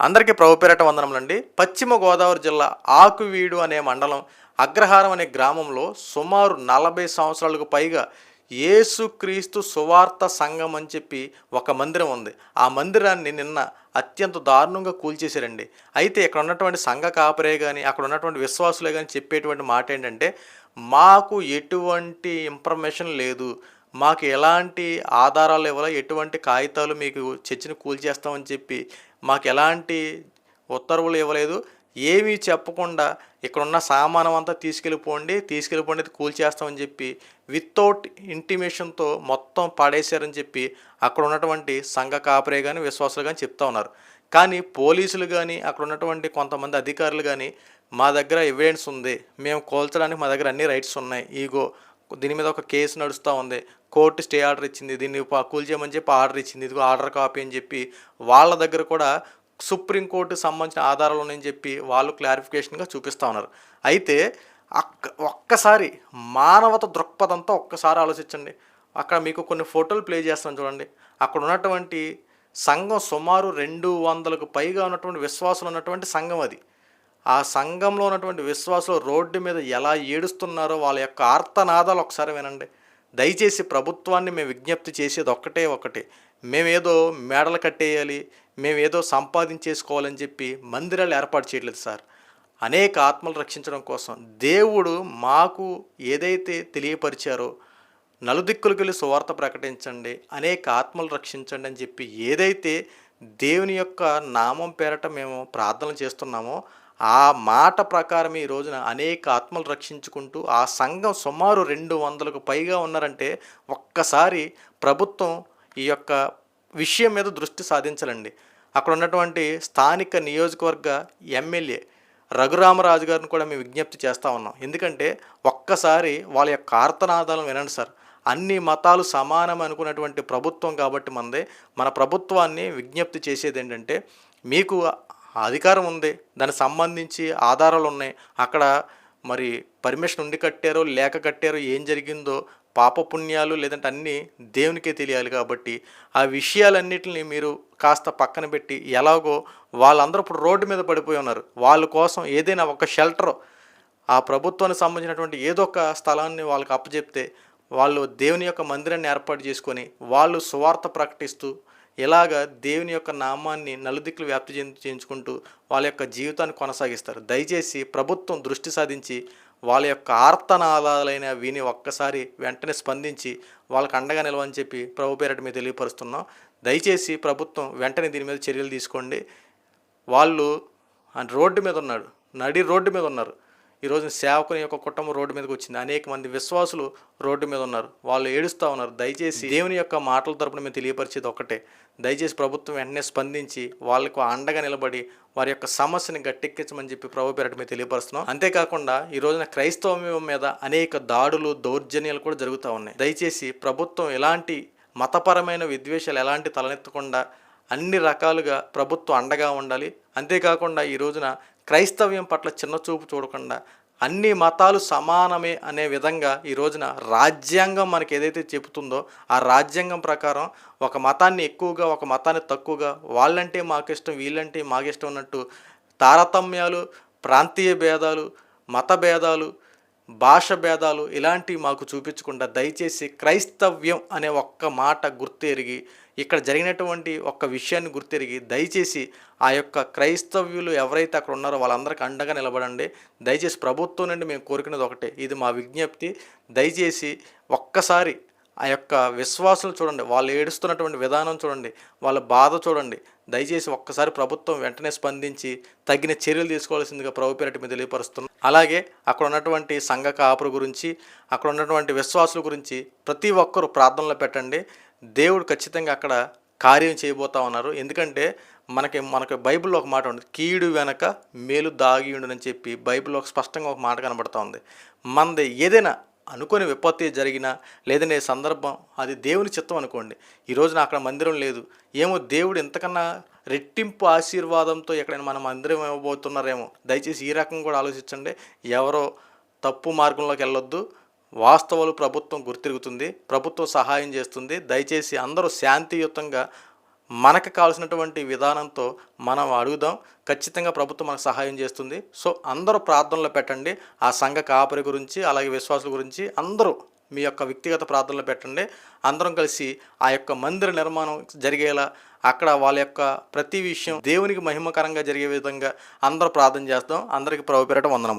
అందరికీ ప్రభుపేరట వందనములండి. పశ్చిమ గోదావరి జిల్లా ఆకువీడు అనే మండలం అగ్రహారం అనే గ్రామంలో సుమారు నలభై సంవత్సరాలకు పైగా ఏసుక్రీస్తు సువార్త సంఘం అని చెప్పి ఒక మందిరం ఉంది. ఆ మందిరాన్ని నిన్న అత్యంత దారుణంగా కూల్చేశారండి. అయితే ఇక్కడ ఉన్నటువంటి సంఘ కాపరే కానీ అక్కడ ఉన్నటువంటి విశ్వాసులే కానీ చెప్పేటువంటి మాట ఏంటంటే మాకు ఎటువంటి ఇన్ఫర్మేషన్ లేదు. మాకు ఎలాంటి ఆధారాలు ఇవ్వాలో? ఎటువంటి కాగితాలు మీకు చర్చిని కూల్చేస్తామని చెప్పి మాకు ఎలాంటి ఉత్తర్వులు ఇవ్వలేదు. ఏమీ చెప్పకుండా ఇక్కడున్న సామానం అంతా తీసుకెళ్ళిపోండి తీసుకెళ్ళిపోండి కూల్చేస్తామని చెప్పి వితౌట్ ఇంటిమేషన్తో మొత్తం పాడేశారని చెప్పి అక్కడ ఉన్నటువంటి సంఘ కాపరే కానీ విశ్వాసులు కానీ చెప్తా ఉన్నారు. కానీ పోలీసులు కానీ అక్కడ ఉన్నటువంటి కొంతమంది అధికారులు కానీ మా దగ్గర ఎవిడెన్స్ ఉంది. మేము కోల్చడానికి మా దగ్గర అన్ని రైట్స్ ఉన్నాయి. ఈగో దీని మీద ఒక కేసు నడుస్తూ ఉంది. కోర్టు స్టే ఆర్డర్ ఇచ్చింది. దీన్ని కూల్ చేయమని చెప్పి ఆర్డర్ ఇచ్చింది. ఇదిగో ఆర్డర్ కాపీ అని చెప్పి వాళ్ళ దగ్గర కూడా సుప్రీంకోర్టు సంబంధించిన ఆధారాలు ఉన్నాయని చెప్పి వాళ్ళు క్లారిఫికేషన్గా చూపిస్తూ ఉన్నారు. అయితే అక్క ఒక్కసారి మానవత దృక్పథంతో ఒక్కసారి ఆలోచించండి. అక్కడ మీకు కొన్ని ఫోటోలు ప్లే చేస్తాను చూడండి. అక్కడ ఉన్నటువంటి సంఘం సుమారు రెండు వందలకు పైగా ఉన్నటువంటి విశ్వాసులు ఉన్నటువంటి సంఘం అది. ఆ సంఘంలో ఉన్నటువంటి విశ్వాసులు రోడ్డు మీద ఎలా ఏడుస్తున్నారో వాళ్ళ యొక్క ఆర్తనాదాలు ఒకసారి వినండి. దయచేసి ప్రభుత్వాన్ని మేము విజ్ఞప్తి చేసేది ఒక్కటే ఒకటి. మేమేదో మేడలు కట్టేయాలి మేమేదో సంపాదించేసుకోవాలని చెప్పి మందిరాలు ఏర్పాటు చేయలేదు సార్. అనేక ఆత్మలు రక్షించడం కోసం దేవుడు మాకు ఏదైతే తెలియపరిచారో నలుదిక్కులకు వెళ్ళి సువార్త ప్రకటించండి అనేక ఆత్మలు రక్షించండి అని చెప్పి ఏదైతే దేవుని యొక్క నామం పేరట మేము ప్రార్థన చేస్తున్నామో ఆ మాట ప్రకారం ఈ రోజున అనేక ఆత్మలు రక్షించుకుంటూ ఆ సంఘం సుమారు రెండు వందలకు పైగా ఉన్నారంటే ఒక్కసారి ప్రభుత్వం ఈ యొక్క విషయం మీద దృష్టి సాధించాలండి. అక్కడ ఉన్నటువంటి స్థానిక నియోజకవర్గ ఎమ్మెల్యే రఘురామరాజు గారిని కూడా మేము విజ్ఞప్తి చేస్తూ ఉన్నాం. ఎందుకంటే ఒక్కసారి వాళ్ళ యొక్క ఆర్తనాదాలను వినండి సార్. అన్ని మతాలు సమానం అనుకున్నటువంటి ప్రభుత్వం కాబట్టి మనదే మన ప్రభుత్వాన్ని విజ్ఞప్తి చేసేది ఏంటంటే మీకు అధికారం ఉంది. దానికి సంబంధించి ఆధారాలు ఉన్నాయి అక్కడ మరి పర్మిషన్ ఉండి కట్టారో లేక కట్టారో ఏం జరిగిందో పాపపుణ్యాలు లేదంటే అన్నీ దేవునికే తెలియాలి కాబట్టి ఆ విషయాలన్నిటిని మీరు కాస్త పక్కన పెట్టి ఎలాగో వాళ్ళందరూ ఇప్పుడు రోడ్డు మీద పడిపోయి ఉన్నారు. వాళ్ళ కోసం ఏదైనా ఒక షెల్టర్ ఆ ప్రభుత్వానికి సంబంధించినటువంటి ఏదో ఒక స్థలాన్ని వాళ్ళకి అప్పచెప్తే వాళ్ళు దేవుని యొక్క మందిరాన్ని ఏర్పాటు చేసుకొని వాళ్ళు సువార్త ప్రకటిస్తూ ఇలాగ దేవుని యొక్క నామాన్ని నలుదిక్కులు వ్యాప్తి చెంది చేయించుకుంటూ వాళ్ళ యొక్క జీవితాన్ని కొనసాగిస్తారు. దయచేసి ప్రభుత్వం దృష్టి సాధించి వాళ్ళ యొక్క ఆర్తనాదాలైన విని ఒక్కసారి వెంటనే స్పందించి వాళ్ళకి అండగా నిలవని చెప్పి ప్రభు పేరటి మీద తెలియపరుస్తున్నాం. దయచేసి ప్రభుత్వం వెంటనే దీని మీద చర్యలు తీసుకోండి. వాళ్ళు రోడ్డు మీద ఉన్నాడు నడి రోడ్డు మీద ఉన్నారు. ఈరోజు సేవకుని యొక్క కుటుంబం రోడ్డు మీదకి వచ్చింది. అనేక మంది విశ్వాసులు రోడ్డు మీద ఉన్నారు. వాళ్ళు ఏడుస్తూ ఉన్నారు. దయచేసి దేవుని యొక్క మాటల తరపున మేము తెలియపరిచేది ఒకటే దయచేసి ప్రభుత్వం వెంటనే స్పందించి వాళ్ళకు అండగా నిలబడి వారి యొక్క సమస్యని గట్టెక్కించమని చెప్పి ప్రభు పేరట మేము తెలియపరుస్తున్నాం. అంతేకాకుండా ఈ రోజున క్రైస్తవం మీద అనేక దాడులు దౌర్జన్యాలు కూడా జరుగుతూ ఉన్నాయి. దయచేసి ప్రభుత్వం ఎలాంటి మతపరమైన విద్వేషాలు ఎలాంటి తలనెత్తకుండా అన్ని రకాలుగా ప్రభుత్వం అండగా ఉండాలి. అంతేకాకుండా ఈ రోజున క్రైస్తవ్యం పట్ల చిన్న చూపు చూడకుండా అన్ని మతాలు సమానమే అనే విధంగా ఈ రోజున రాజ్యాంగం మనకి ఏదైతే చెబుతుందో ఆ రాజ్యాంగం ప్రకారం ఒక మతాన్ని ఎక్కువగా ఒక మతాన్ని తక్కువగా వాళ్ళంటే మాకు ఇష్టం వీళ్ళంటే మాకు ఇష్టం ఉన్నట్టు తారతమ్యాలు ప్రాంతీయ భేదాలు మత భేదాలు భాష భేదాలు ఇలాంటివి మాకు చూపించకుండా దయచేసి క్రైస్తవ్యం అనే ఒక్క మాట గుర్తెరిగి ఇక్కడ జరిగినటువంటి ఒక్క విషయాన్ని గుర్తెరిగి దయచేసి ఆ యొక్క క్రైస్తవ్యులు ఎవరైతే అక్కడ ఉన్నారో వాళ్ళందరికీ అండగా నిలబడండి. దయచేసి ప్రభుత్వం నుండి మేము కోరుకునేది ఒకటే. ఇది మా విజ్ఞప్తి. దయచేసి ఒక్కసారి ఆ యొక్క విశ్వాసులు చూడండి వాళ్ళు ఏడుస్తున్నటువంటి విధానం చూడండి వాళ్ళ బాధ చూడండి. దయచేసి ఒక్కసారి ప్రభుత్వం వెంటనే స్పందించి తగిన చర్యలు తీసుకోవాల్సిందిగా ప్రభు పేరటి మీద తెలియపరుస్తున్నాం. అలాగే అక్కడ ఉన్నటువంటి సంఘ కాపురు గురించి అక్కడ ఉన్నటువంటి విశ్వాసుల గురించి ప్రతి ఒక్కరూ ప్రార్థనలో పెట్టండి. దేవుడు ఖచ్చితంగా అక్కడ కార్యం చేయబోతా ఉన్నారు. ఎందుకంటే మనకి మనకి బైబిల్లో ఒక మాట ఉంది కీడు వెనక మేలు దాగి ఉండునని చెప్పి బైబిల్లో ఒక స్పష్టంగా ఒక మాట కనబడతా ఉంది. మనది ఏదైనా అనుకుని విపత్తి జరిగినా లేదనే సందర్భం అది దేవుని చిత్తం అనుకోండి. ఈ రోజున అక్కడ మందిరం లేదు. ఏమో దేవుడు ఎంతకన్నా రెట్టింపు ఆశీర్వాదంతో ఎక్కడైనా మన మందిరం ఇవ్వబోతున్నారేమో. దయచేసి ఈ రకం కూడా ఆలోచించండి. ఎవరో తప్పు మార్గంలోకి వెళ్ళొద్దు. వాస్తవాలు ప్రభుత్వం గుర్తిరుగుతుంది. ప్రభుత్వం సహాయం చేస్తుంది. దయచేసి అందరూ శాంతియుతంగా మనకు కావాల్సినటువంటి విధానంతో మనం అడుగుదాం. ఖచ్చితంగా ప్రభుత్వం మనకు సహాయం చేస్తుంది. సో అందరూ ప్రార్థనలు పెట్టండి. ఆ సంఘ కాపరి గురించి అలాగే విశ్వాసుల గురించి అందరూ మీ యొక్క వ్యక్తిగత ప్రార్థనలు పెట్టండి. అందరం కలిసి ఆ యొక్క మందిర నిర్మాణం జరిగేలా అక్కడ వాళ్ళ యొక్క ప్రతి విషయం దేవునికి మహిమకరంగా జరిగే విధంగా అందరూ ప్రార్థన చేస్తాం. అందరికీ ప్రభు పేరట వందనం